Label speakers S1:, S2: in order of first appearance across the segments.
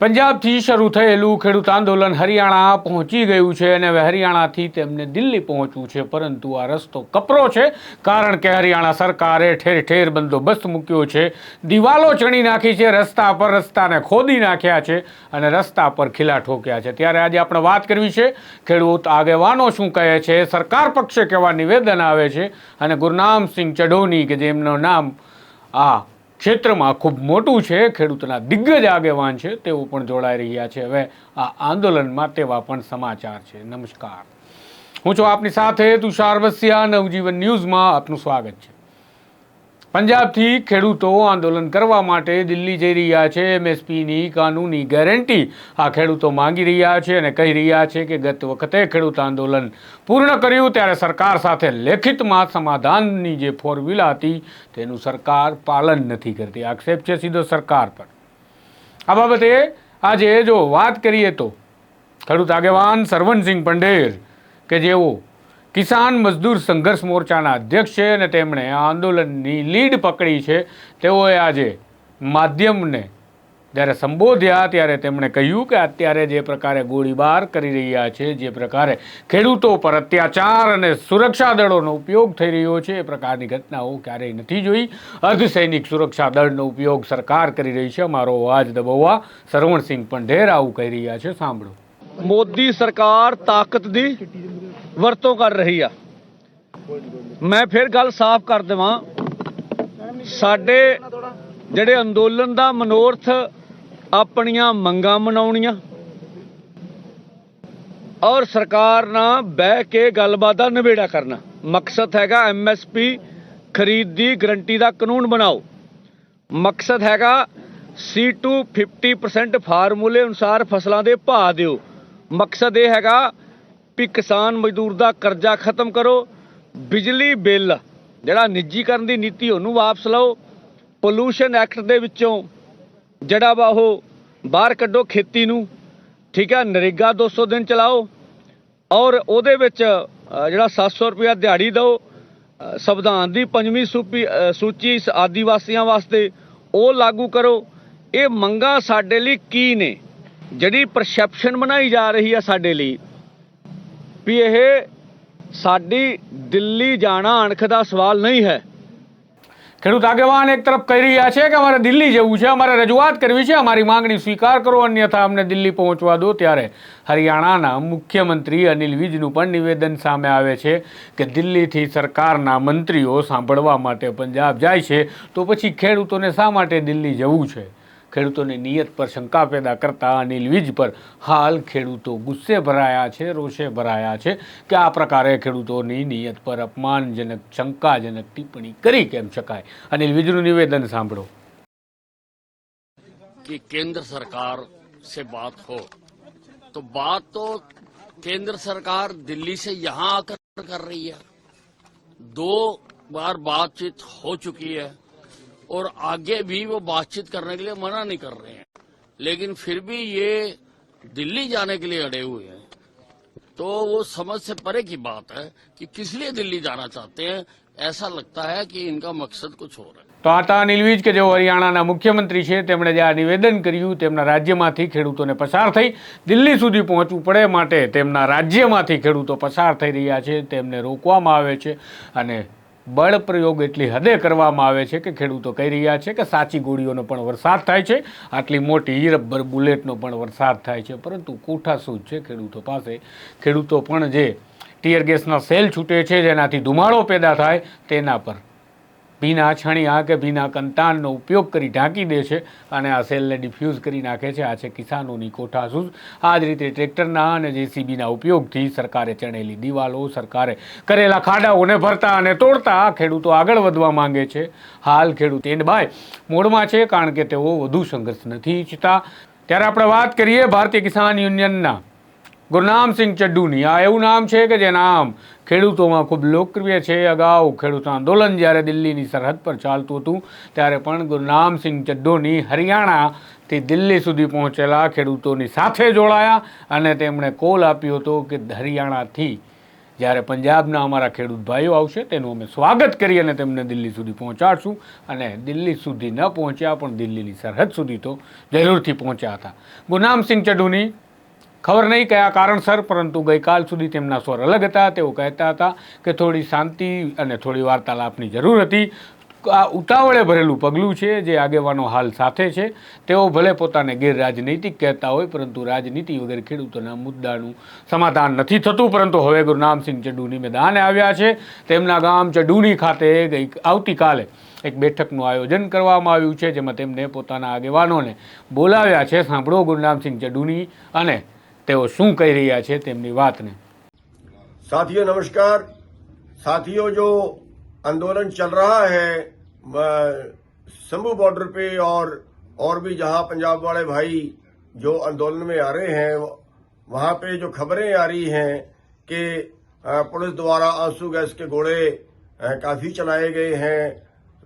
S1: પંજાબથી શરૂ થયેલું ખેડૂત આંદોલન હરિયાણા પહોંચી ગયું છે અને હરિયાણાથી તેમને દિલ્હી પહોંચવું છે. પરંતુ આ રસ્તો કપરો છે, કારણ કે હરિયાણા સરકારે ઠેર ઠેર બંદોબસ્ત મૂક્યો છે. દિવાલો ચણી નાખી છે, રસ્તા પર રસ્તાને ખોદી નાખ્યા છે અને રસ્તા પર ખીલા ઠોક્યા છે. ત્યારે આજે આપણે વાત કરવી છે, ખેડૂત આગેવાનો શું કહે છે, સરકાર પક્ષે કેવા નિવેદન આવે છે અને ગુરનામસિંહ ચઢોની, કે જેમનું નામ આ ક્ષેત્રમાં ખૂબ મોટું છે, ખેડૂતના દિગ્ગજ આગેવાન છે, તેઓ પણ જોડાઈ રહ્યા છે. હવે આ આંદોલનમાં તેવા પણ સમાચાર છે. નમસ્કાર. હું છું આપની સાથે તુષાર વસિયા. નવજીવન ન્યૂઝમાં આપનું સ્વાગત છે. પંજાબથી ખેડૂતો આંદોલન કરવા માટે દિલ્હી જઈ રહ્યા છે. એમએસપીની કાનૂની ગેરંટી આ ખેડૂતો માંગી રહ્યા છે અને કહી રહ્યા છે કે ગત વખતે ખેડૂત આંદોલન પૂર્ણ કર્યું ત્યારે સરકાર સાથે લેખિતમાં સમાધાનની જે ફોર્મ્યુલા હતી તેનું સરકાર પાલન નથી કરતી. આક્ષેપ છે સીધો સરકાર પર. આ બાબતે આજે જો વાત કરીએ તો ખેડૂત આગેવાન સરવણસિંહ પંડેર કે જેઓ કિસાન મજદૂર સંઘર્ષ મોરચાના અધ્યક્ષ છે અને તેમણે આ આંદોલનની લીડ પકડી છે. તેઓએ આજે માધ્યમને જ્યારે સંબોધ્યા ત્યારે તેમણે કહ્યું કે અત્યારે જે પ્રકારે ગોળીબાર કરી રહ્યા છે, જે પ્રકારે ખેડૂતો પર અત્યાચાર અને સુરક્ષા દળોનો ઉપયોગ થઈ રહ્યો છે, એ પ્રકારની ઘટનાઓ ક્યારેય નથી જોઈ. અર્ધસૈનિક સુરક્ષા દળનો ઉપયોગ સરકાર કરી રહી છે. અમારો અવાજ દબાવવા સરવણસિંહ પણ ઢેર આવું કહી રહ્યા છે. સાંભળો.
S2: મોદી સરકાર તાકતથી ਵਰਤੋਂ ਕਰ ਰਹੀ ਆ। ਮੈਂ ਫਿਰ ਗੱਲ ਸਾਫ਼ ਕਰ ਦੇਵਾਂ। ਸਾਡੇ ਜਿਹੜੇ ਅੰਦੋਲਨ ਦਾ ਮਨੋਰਥ ਆਪਣੀਆਂ ਮੰਗਾਂ ਮਨਾਉਣੀਆਂ ਔਰ ਸਰਕਾਰ ਨਾਲ ਬਹਿ ਕੇ ਗੱਲਬਾਤ ਦਾ ਨਿਬੇੜਾ ਕਰਨਾ। ਮਕਸਦ ਹੈਗਾ ਐਮਐਸਪੀ ਖਰੀਦ ਦੀ ਗਰੰਟੀ ਦਾ ਕਾਨੂੰਨ ਬਣਾਓ। ਮਕਸਦ ਹੈਗਾ C2 50% ਫਾਰਮੂਲੇ ਅਨੁਸਾਰ ਫਸਲਾਂ ਦੇ ਭਾਅ ਦਿਓ। ਮਕਸਦ ਇਹ ਹੈਗਾ ਵੀ ਕਿਸਾਨ ਮਜ਼ਦੂਰ ਦਾ ਕਰਜ਼ਾ ਖਤਮ ਕਰੋ ਬਿਜਲੀ ਬਿੱਲ ਜਿਹੜਾ ਨਿੱਜੀਕਰਨ ਦੀ ਨੀਤੀ ਉਹਨੂੰ ਵਾਪਸ ਲਓ ਪੋਲੂਸ਼ਨ ਐਕਟ ਦੇ ਵਿੱਚੋਂ ਜਿਹੜਾ ਵਾ ਉਹ ਬਾਹਰ ਕੱਢੋ ਖੇਤੀ ਨੂੰ ਠੀਕ ਹੈ ਨਰੇਗਾ 200 ਦਿਨ ਚਲਾਓ ਔਰ ਉਹਦੇ ਵਿੱਚ ਅ, ਜਿਹੜਾ 700 ਰੁਪਇਆ ਦਿਹਾੜੀ ਦਿਓ ਸੰਵਿਧਾਨ ਦੀ ਪੰਜਵੀਂ ਸੂਪੀ ਸੂਚੀ ਇਸ ਆਦੀਵਾਸੀਆਂ ਵਾਸਤੇ ਉਹ ਲਾਗੂ ਕਰੋ। ਇਹ ਮੰਗਾਂ ਸਾਡੇ ਲਈ ਕੀ ਨੇ? ਜਿਹੜੀ ਪਰਸੈਪਸ਼ਨ ਬਣਾਈ ਜਾ ਰਹੀ ਆ ਸਾਡੇ ਲਈ ਵੀ ਇਹ ਸਾਡੀ ਦਿੱਲੀ ਜਾਣਾ ਅਣਖ ਦਾ ਸਵਾਲ ਨਹੀਂ ਹੈ
S1: ખેડૂત આગેવાન એક તરફ કહી રહ્યા છે કે અમારે દિલ્હી જવું છે અમારે રજૂઆત કરવી છે અમારી માંગણી સ્વીકાર કરો અન્યથા અમને દિલ્હી પહોંચવા દો ત્યારે હરિયાણાના મુખ્યમંત્રી અનિલ વિજનું પણ નિવેદન સામે આવે છે કે દિલ્હીથી સરકારના મંત્રીઓ સાંભળવા માટે પંજાબ જાય છે તો પછી ખેડૂતોને શા માટે દિલ્હી જવું છે ખેડૂતોની નિયત પર શંકા પેદા કરતા અનિલ વિજ પર હાલ ખેડૂતો ગુસ્સે ભરાયા છે રોષે ભરાયા છે કે આ પ્રકારે ખેડૂતોની નિયત પર અપમાનજનક શંકાજનક ટિપ્પણી કરી કેમ શકાય અનિલ વિજનું નિવેદન સાંભળો
S3: कि केंद्र सरकार से बात हो तो बात तो केंद्र सरकार दिल्ली से यहां आकर कर रही है दो बार बातचीत हो चुकी है और आगे भी वो बातचीत करने के लिए मना नहीं कर रहे हैं लेकिन फिर भी ये दिल्ली जाने के लिए अड़े हुए हैं तो वो समझ से परे की बात है कि किस लिए दिल्ली जाना चाहते हैं ऐसा लगता है कि इनका मकसद कुछ और है
S1: તો આ હતા અનિલ વિજ કે જેઓ હરિયાણાના મુખ્યમંત્રી છે તેમણે જે આ નિવેદન કર્યું તેમના રાજ્યમાંથી ખેડૂતોને પસાર થઈ દિલ્હી સુધી પહોંચવું પડે માટે તેમના રાજ્યમાંથી ખેડૂતો પસાર થઈ રહ્યા છે તેમને રોકવામાં આવે છે અને બળ પ્રયોગ એટલી હદે કરવામાં આવે છે કે ખેડૂતો કહી રહ્યા છે કે સાચી ગોળીઓનો પણ વરસાદ થાય છે, આટલી મોટી રબર બુલેટનો પણ વરસાદ થાય છે. પરંતુ કોઠા શું છે ખેડૂતો પાસે. ખેડૂતો પણ જે ટીયર ગેસના સેલ છૂટે છે, જેનાથી ધુમાડો પેદા થાય, તેના પર ભીના છણિયા કે ભીના કંતાનનો ઉપયોગ કરી ઢાંકી દે છે અને આ સેલને ડિફ્યુઝ કરી નાખે છે. આ છે કિસાનોની કોઠાસૂઝ. આ જ રીતે ટ્રેક્ટરના અને જેસીબીના ઉપયોગથી સરકારે ચણેલી દિવાલો, સરકારે કરેલા ખાડાઓને ભરતા અને તોડતા ખેડૂતો આગળ વધવા માંગે છે. હાલ ખેડૂત એન્ડ બાય મોડમાં છે કારણ કે તેઓ વધુ સંઘર્ષ નથી ઈચ્છતા. ત્યારે આપણે વાત કરીએ ભારતીય કિસાન યુનિયનના ગુરનામસિંહ ચડ્ડુની આ એવું નામ છે કે જે નામ ખેડૂતોમાં ખૂબ લોકપ્રિય છે. અગાઉ ખેડૂત આંદોલન જ્યારે દિલ્હીની સરહદ પર ચાલતું હતું, ત્યારે પણ ગુરનામસિંહ ચડ્ડોની હરિયાણાથી દિલ્હી સુધી પહોંચેલા ખેડૂતોની સાથે જોડાયા અને તેમણે કોલ આપ્યો હતો કે હરિયાણાથી જ્યારે પંજાબના અમારા ખેડૂત ભાઈઓ આવશે, તેનું અમે સ્વાગત કરી અને તેમને દિલ્હી સુધી પહોંચાડશું. અને દિલ્હી સુધી ન પહોંચ્યા પણ દિલ્હીની સરહદ સુધી તો જરૂરથી પહોંચ્યા હતા. ગુનામસિંહ ચડુની ખબર નહીં કયા કારણસર, પરંતુ ગઈકાલ સુધી તેમના સ્વર અલગ હતા. તેઓ કહેતા હતા કે થોડી શાંતિ અને થોડી વાર્તાલાપની જરૂર હતી. આ ઉતાવળે ભરેલું પગલું છે, જે આગેવાનો હાલ સાથે છે. તેઓ ભલે પોતાને ગેરરાજનૈતિક કહેતા હોય, પરંતુ રાજનીતિ વગર ખેડૂતોના મુદ્દાનું સમાધાન નથી થતું. પરંતુ હવે ગુરનામસિંહ ચડુની મેદાને આવ્યા છે. તેમના ગામ ચડુની ખાતે ગઈ આવતીકાલે એક બેઠકનું આયોજન કરવામાં આવ્યું છે, જેમાં તેમને પોતાના આગેવાનોને બોલાવ્યા છે. સાંભળો ગુરનામસિંહ ચડુની અને તેઓ શું કહી રહ્યા છે તેમની વાતને
S4: साथियों नमस्कार साथियों जो आंदोलन चल रहा है अ, शंभू बॉर्डर पे और और भी जहां पंजाब वाले भाई जो आंदोलन में आ रहे हैं वहां पे जो खबरें आ रही हैं कि अ, पुलिस द्वारा आंसू गैस के गोले अ, काफी चलाए गए हैं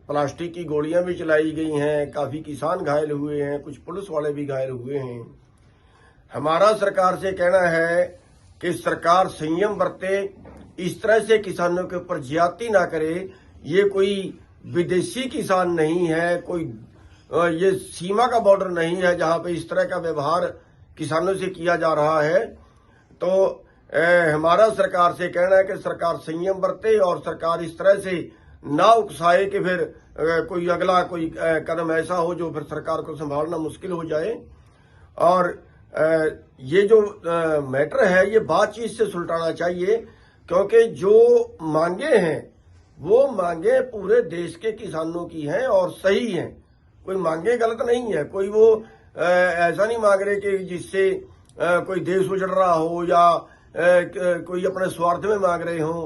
S4: प्लास्टिक की गोलियां भी चलाई गई हैं काफी किसान घायल हुए हैं कुछ पुलिस वाले भी घायल हुए हैं हमारा सरकार से कहना है कि सरकार संयम बरते इस तरह से किसानों के ऊपर ज्यादती ना करे। ये कोई विदेशी किसान नहीं है कोई ये सीमा का बॉर्डर नहीं है जहाँ पे इस तरह का व्यवहार किसानों से किया जा रहा है। तो अ, हमारा सरकार से कहना है कि सरकार संयम बरते और सरकार इस तरह से ना उकसाए कि फिर अ, कोई अगला कोई अ, कदम ऐसा हो जो फिर सरकार को संभालना मुश्किल हो जाए। और ये जो मैटर है, ये बातचीत से सुलटाना चाहिए, क्योंकि जो मांगे हैं, वो मांगे पूरे देश के किसानों की हैं और सही हैं। कोई मांगे गलत नहीं है। कोई वो ऐसा नहीं मांग रहे कि जिससे कोई देश उजड़ रहा हो या कोई अपने स्वार्थ में मांग रहे हो।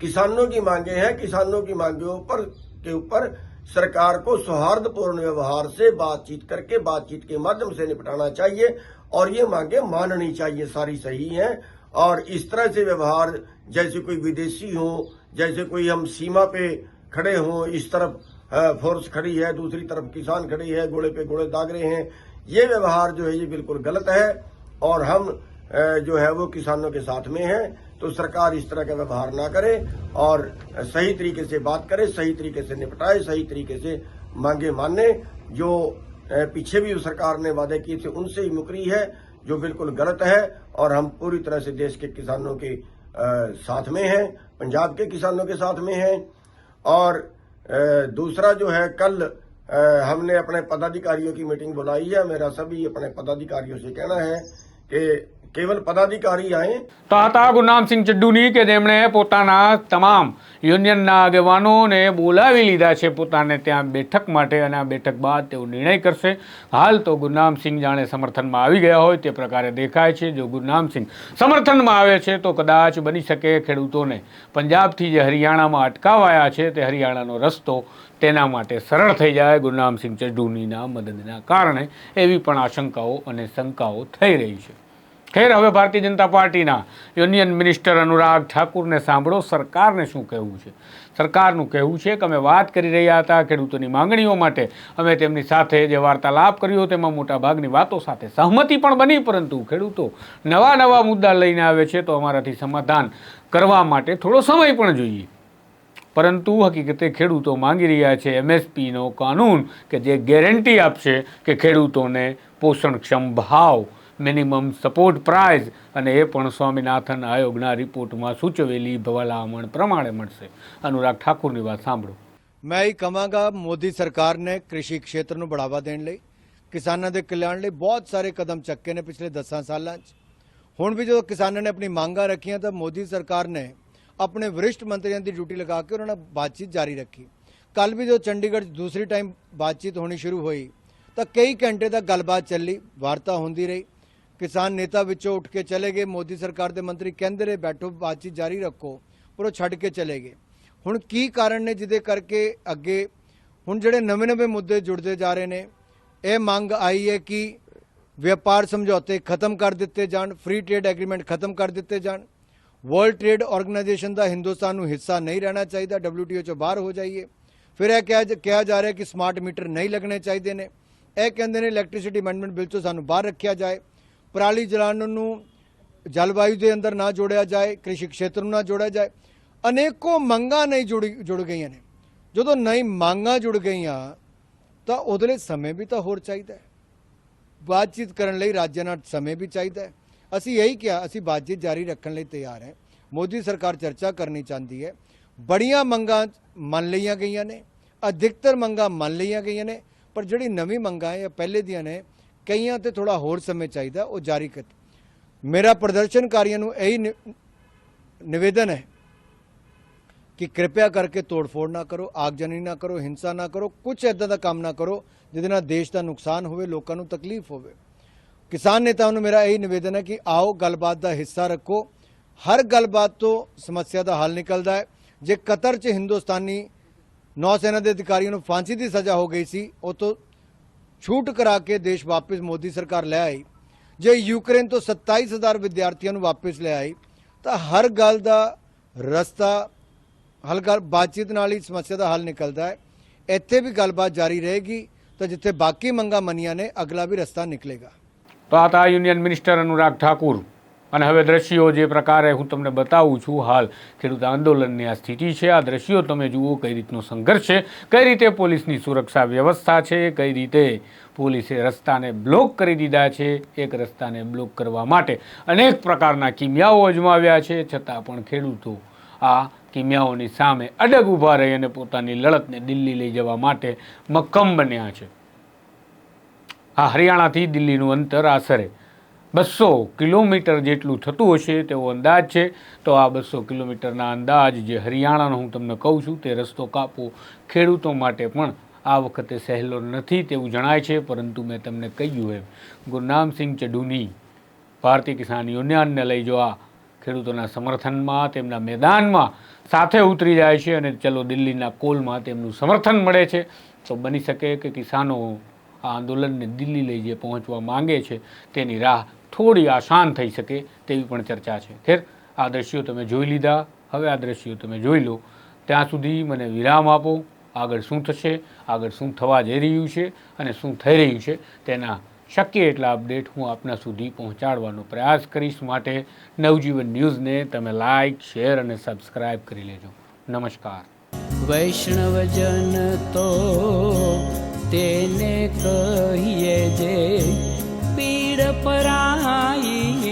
S4: किसानों की मांगे हैं, किसानों की मांगों पर, के ऊपर सरकार को सौहार्दपूर्ण व्यवहार से बातचीत करके, बातचीत के माध्यम से निपटाना चाहिए और ये मांगे माननी चाहिए, सारी सही हैं। और इस तरह से व्यवहार, जैसे कोई विदेशी हो, जैसे कोई हम सीमा पे खड़े हों, इस तरफ़ फोर्स खड़ी है, दूसरी तरफ़ किसान खड़ी है, घोड़े पे घोड़े दाग रहे हैं, ये व्यवहार जो है, ये बिल्कुल गलत है। और हम जो है, वो किसानों के साथ में है। तो सरकार इस तरह का व्यवहार ना करे और सही तरीके से बात करे, सही तरीके से निपटाए, सही तरीके से मांगे माने। जो पीछे भी सरकार ने वादे किए थे, उनसे ही मुकरी है, जो बिल्कुल गलत है और हम पूरी तरह से देश के किसानों के साथ में हैं, पंजाब के किसानों के साथ में हैं। और दूसरा जो है, कल हमने अपने पदाधिकारियों की मीटिंग बुलाई है, मेरा सभी अपने पदाधिकारियों से कहना है कि કેવલ પદાધિકારી આય
S1: તાતા હતા ગુરનામસિંહ ચડ્ડુની કે તેમણે પોતાના તમામ યુનિયનના આગેવાનોને બોલાવી લીધા છે, પોતાને ત્યાં બેઠક માટે અને આ બેઠક બાદ તેઓ નિર્ણય કરશે. હાલ તો ગુરનામસિંહ જાણે સમર્થનમાં આવી ગયા હોય તે પ્રકારે દેખાય છે. જો ગુરનામસિંહ સમર્થનમાં આવે છે, તો કદાચ બની શકે ખેડૂતોને પંજાબથી જે હરિયાણામાં અટકાવાયા છે, તે હરિયાણાનો રસ્તો તેના માટે સરળ થઈ જાય. ગુરનામસિંહ ચડ્ડુનીના મદદના કારણે એવી પણ આશંકાઓ અને શંકાઓ થઈ રહી છે. ખેર, હવે ભારતીય જનતા પાર્ટીના યુનિયન મિનિસ્ટર અનુરાગ ઠાકુરને સાંભળો. સરકારને શું કહેવું છે? સરકારનું કહેવું છે કે અમે વાત કરી રહ્યા હતા ખેડૂતોની માંગણીઓ માટે. અમે તેમની સાથે જે વાર્તાલાપ કર્યો તેમાં મોટાભાગની વાતો સાથે સહમતિ પણ બની, પરંતુ ખેડૂતો નવા નવા મુદ્દા લઈને આવે છે તો અમારાથી સમાધાન કરવા માટે થોડો સમય પણ જોઈએ. પરંતુ હકીકતે ખેડૂતો માંગી રહ્યા છે એમએસપીનો કાનૂન કે જે ગેરંટી આપશે કે ખેડૂતોને પોષણક્ષમ ભાવ મિનિમમ સપોર્ટ પ્રાઇઝ અને એ પણ સ્વામિનાથન આયોગના રિપોર્ટમાં સૂચવેલી ભલામણ પ્રમાણે મળશે અનુરાગ ઠાકુરની વાત સાંભળો
S5: ਮੈਂ ਇਹ ਕਹਾਂਗਾ ਮੋਦੀ ਸਰਕਾਰ ਨੇ ਕ੍ਰਿਸ਼ੀ ਖੇਤਰ ਨੂੰ ਬੜਾਵਾ ਦੇਣ ਲਈ ਕਿਸਾਨਾਂ ਦੇ ਕਲਿਆਣ ਲਈ ਬਹੁਤ ਸਾਰੇ ਕਦਮ ਚੱਕੇ ਨੇ ਪਿਛਲੇ 10 ਸਾਲਾਂ 'ਚ ਹੁਣ ਵੀ ਜਦੋਂ ਕਿਸਾਨਾਂ ਨੇ ਆਪਣੀ ਮੰਗਾਂ ਰੱਖੀਆਂ ਤਾਂ ਮੋਦੀ ਸਰਕਾਰ ਨੇ ਆਪਣੇ ਵਰਿਸ਼ਠ ਮੰਤਰੀਆਂ ਦੀ ਡਿਊਟੀ ਲਗਾ ਕੇ ਉਹਨਾਂ ਨਾਲ ਬਾਤਚੀਤ ਜਾਰੀ ਰੱਖੀ ਕੱਲ ਵੀ ਜਦੋਂ ਚੰਡੀਗੜ੍ਹ 'ਚ ਦੂਸਰੀ ਟਾਈਮ ਬਾਤਚੀਤ ਹੋਣੀ ਸ਼ੁਰੂ ਹੋਈ ਤਾਂ ਕਈ ਘੰਟੇ ਤੱਕ ਗੱਲਬਾਤ ਚੱਲੀ ਵਾਰਤਾ ਹੁੰਦੀ ਰਹੀ ਕਿਸਾਨ ਨੇਤਾ ਵਿੱਚੋਂ ਉੱਠ ਕੇ ਚਲੇ ਗਏ। ਮੋਦੀ ਸਰਕਾਰ ਦੇ ਮੰਤਰੀ ਕਹਿੰਦੇ ਰਹੇ, ਬੈਠੋ, ਬਾਤਚੀਤ ਜਾਰੀ ਰੱਖੋ, ਪਰ ਉਹ ਛੱਡ ਕੇ ਚਲੇ ਗਏ। ਹੁਣ ਕੀ ਕਾਰਨ ਨੇ ਜਿਹਦੇ ਕਰਕੇ ਅੱਗੇ ਹੁਣ ਜਿਹੜੇ ਨਵੇਂ-ਨਵੇਂ ਮੁੱਦੇ ਜੁੜਦੇ ਜਾ ਰਹੇ ਨੇ, ਇਹ ਮੰਗ ਆਈ ਹੈ ਕਿ ਵਪਾਰ ਸਮਝੌਤੇ ਖਤਮ ਕਰ ਦਿੱਤੇ ਜਾਣ ਫ੍ਰੀ ਟ੍ਰੇਡ ਐਗਰੀਮੈਂਟ ਖਤਮ ਕਰ ਦਿੱਤੇ ਜਾਣ। ਵਰਲਡ ਟ੍ਰੇਡ ਆਰਗੇਨਾਈਜੇਸ਼ਨ ਦਾ ਹਿੰਦੁਸਤਾਨ ਨੂੰ ਹਿੱਸਾ ਨਹੀਂ ਰਹਿਣਾ ਚਾਹੀਦਾ, WTO ਚੋਂ ਬਾਹਰ ਹੋ ਜਾਈਏ। ਫਿਰ ਇਹ ਕਿਹਾ ਜ- ਕਿਹਾ ਜਾ ਰਿਹਾ ਕਿ ਸਮਾਰਟ ਮੀਟਰ ਨਹੀਂ ਲੱਗਣੇ ਚਾਹੀਦੇ ਨੇ। ਇਹ ਕਹਿੰਦੇ ਨੇ ਇਲੈਕਟ੍ਰਿਸਿਟੀ ਅਮੈਂਡਮੈਂਟ ਬਿੱਲ ਚੋਂ ਸਾਨੂੰ ਬਾਹਰ ਰੱਖਿਆ ਜਾਏ। ਪਰਾਲੀ ਜਲਾਉਣ ਨੂੰ ਜਲਵਾਯੂ ਦੇ ਅੰਦਰ ਨਾ ਜੋੜਿਆ ਜਾਏ, ਕ੍ਰਿਸ਼ੀ ਖੇਤਰ ਨੂੰ ਨਾ ਜੋੜਿਆ ਜਾਏ, ਅਨੇਕੋ ਮੰਗਾਂ ਨਹੀਂ ਜੁੜ ਜੁੜ ਗਈਆਂ ਨੇ। ਜਦੋਂ ਨਈ ਮੰਗਾਂ ਜੁੜ ਗਈਆਂ, ਤਾਂ ਉਹਦੇ ਲਈ ਸਮੇਂ ਵੀ ਤਾਂ ਹੋਰ ਚਾਹੀਦਾ ਹੈ। ਬਾਤਚੀਤ ਕਰਨ ਲਈ ਰਾਜਾਂ ਨਾਲ ਸਮੇਂ ਵੀ ਚਾਹੀਦਾ ਹੈ। ਅਸੀਂ ਇਹੀ ਕਿਹਾ, ਅਸੀਂ ਬਾਤਚੀਤ ਜਾਰੀ ਰੱਖਣ ਲਈ ਤਿਆਰ ਹੈ। ਮੋਦੀ ਸਰਕਾਰ ਚਰਚਾ ਕਰਨੀ ਚਾਹੁੰਦੀ ਹੈ। ਬੜੀਆਂ ਮੰਗਾਂ ਮੰਨ ਲਈਆਂ ਗਈਆਂ ਨੇ, ਅਧਿਕਤਰ ਮੰਗਾਂ ਮੰਨ ਲਈਆਂ ਗਈਆਂ ਨੇ, ਪਰ ਜਿਹੜੀ ਨਵੀਂ ਮੰਗਾਂ ਹੈ ਇਹ ਪਹਿਲੇ ਦੀਆਂ ਨੇ ਕਈਆਂ ਤੇ ਥੋੜਾ ਹੋਰ ਸਮੇਂ ਚਾਹੀਦਾ, ਉਹ ਜਾਰੀ ਕਰ ਮੇਰਾ ਪ੍ਰਦਰਸ਼ਨਕਾਰੀਆਂ ਨੂੰ ਇਹੀ ਨਿ- ਨਿਵੇਦਨ ਹੈ ਕਿ ਕਿਰਪਾ ਕਰਕੇ ਤੋੜਫੋੜ ਨਾ ਕਰੋ, ਆਗਜਨੀ ਨਾ ਕਰੋ, ਹਿੰਸਾ ਨਾ ਕਰੋ ਕੁਝ ਐਦਾਂ ਦਾ ਕੰਮ ਨਾ ਕਰੋ ਜਿਹਦੇ ਨਾਲ ਦੇਸ਼ ਦਾ ਨੁਕਸਾਨ ਹੋਵੇ, ਲੋਕਾਂ ਨੂੰ ਤਕਲੀਫ ਹੋਵੇ। ਕਿਸਾਨ ਨੇਤਾਵਾਂ ਨੂੰ ਮੇਰਾ ਇਹੀ ਨਿਵੇਦਨ ਹੈ ਕਿ ਆਓ, ਗੱਲਬਾਤ ਦਾ ਹਿੱਸਾ ਰੱਖੋ। ਹਰ ਗੱਲਬਾਤ ਤੋਂ ਸਮੱਸਿਆ ਦਾ ਹੱਲ ਨਿਕਲਦਾ ਹੈ। ਜੇ ਕਤਰ 'ਚ ਹਿੰਦੁਸਤਾਨੀ ਨੌਸੈਨਾ ਦੇ ਅਧਿਕਾਰੀਆਂ ਨੂੰ ਫਾਂਸੀ ਦੀ ਸਜ਼ਾ ਹੋ ਗਈ ਸੀ, ਉਹ ਤੋਂ ਛੂਟ ਕਰਾ ਕੇ ਦੇਸ਼ ਵਾਪਸ ਮੋਦੀ ਸਰਕਾਰ ਲੈ ਆਈ। ਜੇ ਯੂਕਰੇਨ ਤੋਂ 27000 ਵਿਦਿਆਰਥੀਆਂ ਨੂੰ ਵਾਪਸ ਲੈ ਆਈ, ਤਾਂ ਹਰ ਗੱਲ ਦਾ ਰਸਤਾ ਹਲ ਗੱਲ ਬਾਤਚੀਤ ਨਾਲ ਹੀ ਸਮੱਸਿਆ ਦਾ ਹੱਲ ਨਿਕਲਦਾ ਹੈ। ਇੱਥੇ ਵੀ ਗੱਲਬਾਤ ਜਾਰੀ ਰਹੇਗੀ, ਤਾਂ ਜਿੱਥੇ ਬਾਕੀ ਮੰਗਾ ਮੰਨੀਆਂ ਨੇ, ਅਗਲਾ ਵੀ ਰਸਤਾ ਨਿਕਲੇਗਾ।
S1: ਤਾਂ ਯੂਨੀਅਨ ਮਿਨਿਸਟਰ ਅਨੁਰਾਗ ਠਾਕੁਰ અને હવે દ્રશ્યો જે પ્રકારે હું તમને બતાવું છું હાલ, ખેડૂત આંદોલનની આ સ્થિતિ છે. આ દ્રશ્યો તમે જુઓ કઈ રીતનો સંઘર્ષ છે, કઈ રીતે પોલીસની સુરક્ષા વ્યવસ્થા છે, કઈ રીતે પોલીસે રસ્તાને બ્લોક કરી દીધા છે, એક રસ્તાને બ્લોક કરવા માટે અનેક પ્રકારના કિમિયાઓ અજમાવ્યા છે. છતાં પણ ખેડૂતો આ કિમિયાઓની સામે અડગ ઊભા રહી અને પોતાની લડતને દિલ્હી લઈ જવા માટે મક્કમ બન્યા છે. આ હરિયાણાથી દિલ્હીનું અંતર આશરે બસો કિલોમીટર જેટલું થતું હશે તેવો અંદાજ છે. તો આ બસો કિલોમીટરના અંદાજ જે હરિયાણાનો હું તમને કહું છું, તે રસ્તો કાપવો ખેડૂતો માટે પણ આ વખતે સહેલો નથી તેવું જણાય છે, પરંતુ મેં તમને કહ્યું એમ. ગુરનામસિંહ ચડુની ભારતીય કિસાન યુનિયનને લઈ જવા ખેડૂતોના સમર્થનમાં, તેમના મેદાનમાં સાથે ઉતરી જાય છે અને ચલો દિલ્હીના કોલમાં તેમનું સમર્થન મળે છે, તો બની શકે કે કિસાનો આ આંદોલનને દિલ્હી લઈ જે પહોંચવા માંગે છે, તેની રાહ થોડી આસાન થઈ શકે તેવી પણ ચર્ચા છે. ખેર, આ દ્રશ્યો તમે જોઈ લીધા. હવે આ દ્રશ્યો તમે જોઈ લો. ત્યાં સુધી મને વિરામ આપો. આગળ શું થશે? આગળ શું થવા જઈ રહ્યું છે? અને શું થઈ રહ્યું છે? તેના શક્ય એટલા અપડેટ હું આપના સુધી પહોંચાડવાનો પ્રયાસ કરીશ. માટે નવજીવન ન્યૂઝને તમે લાઇક શેર અને સબસ્ક્રાઇબ કરી લેજો. નમસ્કાર.
S6: વૈષ્ણવજન તો તેને કહીએ જે પીડ પરાઈ